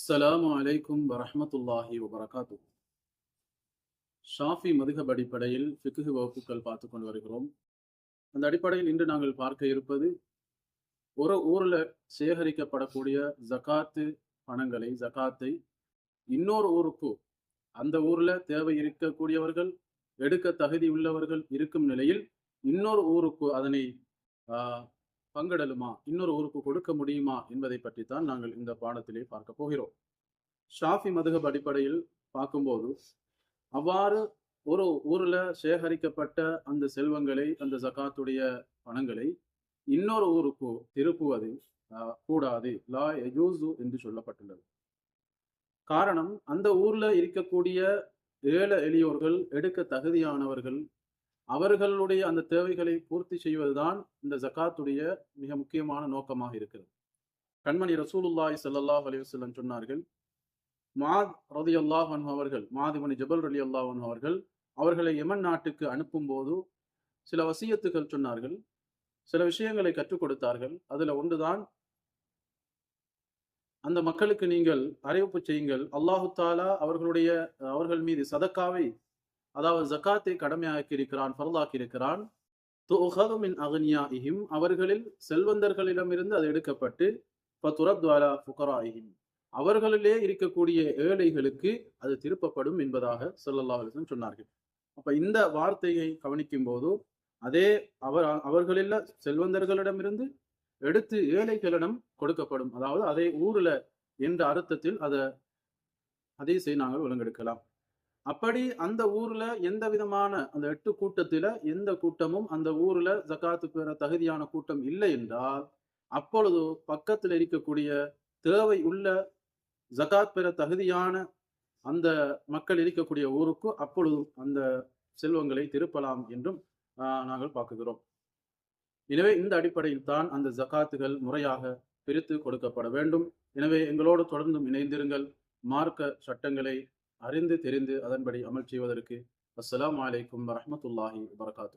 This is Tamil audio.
அஸ்ஸலாமு அலைக்கும் வரஹ்மத்துல்லாஹி வபரகாத்து ஷாஃபி மதுகப் அடிப்படையில் ஃபிக்கு வகுப்புகள் பார்த்து கொண்டு வருகிறோம். அந்த அடிப்படையில் இன்று நாங்கள் பார்க்க இருப்பது ஒரு ஊர்ல சேகரிக்கப்படக்கூடிய ஜகாத்து பணங்களை ஜகாத்தை இன்னொரு ஊருக்கு அந்த ஊர்ல தேவை இருக்கக்கூடியவர்கள் எடுக்க தகுதி உள்ளவர்கள் இருக்கும் நிலையில் இன்னொரு ஊருக்கு அதனை ஆஹ், பங்கிடலுமா? இன்னொரு ஊருக்கு கொடுக்க முடியுமா? என்பதை பற்றித்தான் நாங்கள் இந்த பாடத்திலே பார்க்க போகிறோம். ஷாஃபி மதுகப் அடிப்படையில் பார்க்கும்போது அவ்வாறு ஒரு ஊர்ல சேகரிக்கப்பட்ட அந்த செல்வங்களை அந்த ஜகாத்துடைய பணங்களை இன்னொரு ஊருக்கு திருப்புவது கூடாது லா யஜூசு என்று சொல்லப்பட்டுள்ளது. காரணம் அந்த ஊர்ல இருக்கக்கூடிய ஏழை எளியோர்கள் எடுக்க தகுதியானவர்கள் அவர்களுடைய அந்த தேவைகளை பூர்த்தி செய்வதுதான் இந்த ஜகாத்துடைய மிக முக்கியமான நோக்கமாக இருக்கிறது. கண்மணி ரசூலுல்லாய் சல்லாஹ் அலிவசல்லம் சொன்னார்கள் மாத் ரதி அல்லாஹன் அவர்கள் மாதிபனி ஜபல் ரலி அல்லாஹன் அவர்கள் அவர்களை யமன் நாட்டுக்கு அனுப்பும் போது சில வசியத்துகள் சொன்னார்கள். சில விஷயங்களை கற்றுக் கொடுத்தார்கள். அதுல ஒன்றுதான் அந்த மக்களுக்கு நீங்கள் அறிவிப்பு செய்யுங்கள். அல்லாஹு தாலா அவர்களுடைய அவர்கள் மீது சதக்காவை அதாவது ஜக்காத்தை கடமையாக்கி இருக்கிறான் ஃபர்லாக்கி இருக்கிறான் துஅஹது அகனியா இஹிம் அவர்களில் செல்வந்தர்களிடமிருந்து அது எடுக்கப்பட்டு ஃபதுரத்வாலா ஃபுகராஇஹிம் அவர்களிலே இருக்கக்கூடிய ஏழைகளுக்கு அது திருப்பப்படும் என்பதாக ஸல்லல்லாஹு சொன்னார்கள். அப்ப இந்த வார்த்தையை கவனிக்கும் போது அதே அவர் அவர்களில் செல்வந்தர்களிடமிருந்து எடுத்து ஏழைகளிடம் கொடுக்கப்படும். அதாவது அதே ஊர்ல என்ற அர்த்தத்தில் அதை அதே செய்ய நாங்கள் விலங்கெடுக்கலாம் அப்படி அந்த ஊர்ல எந்த விதமான அந்த எட்டு கூட்டத்தில எந்த கூட்டமும் அந்த ஊர்ல ஜகாத்து பெற தகுதியான கூட்டம் இல்லை என்றால் அப்பொழுது பக்கத்தில் இருக்கக்கூடிய தேவை உள்ள ஜகாத் பெற தகுதியான அந்த மக்கள் இருக்கக்கூடிய ஊருக்கு அப்பொழுதும் அந்த செல்வங்களை திருப்பலாம் என்றும் நாங்கள் பார்க்குகிறோம். எனவே இந்த அடிப்படையில் தான் அந்த ஜகாத்துகள் முறையாக பிரித்து கொடுக்கப்பட வேண்டும். எனவே எங்களோடு தொடர்ந்தும் இணைந்திருங்கள். மார்க்க சட்டங்களை அறிந்து தெரிந்து அதன்படி அமல் செய்வதற்கு அஸ்லாம் அலைக்கும் வரமத்துல்லாஹி வரகாத்து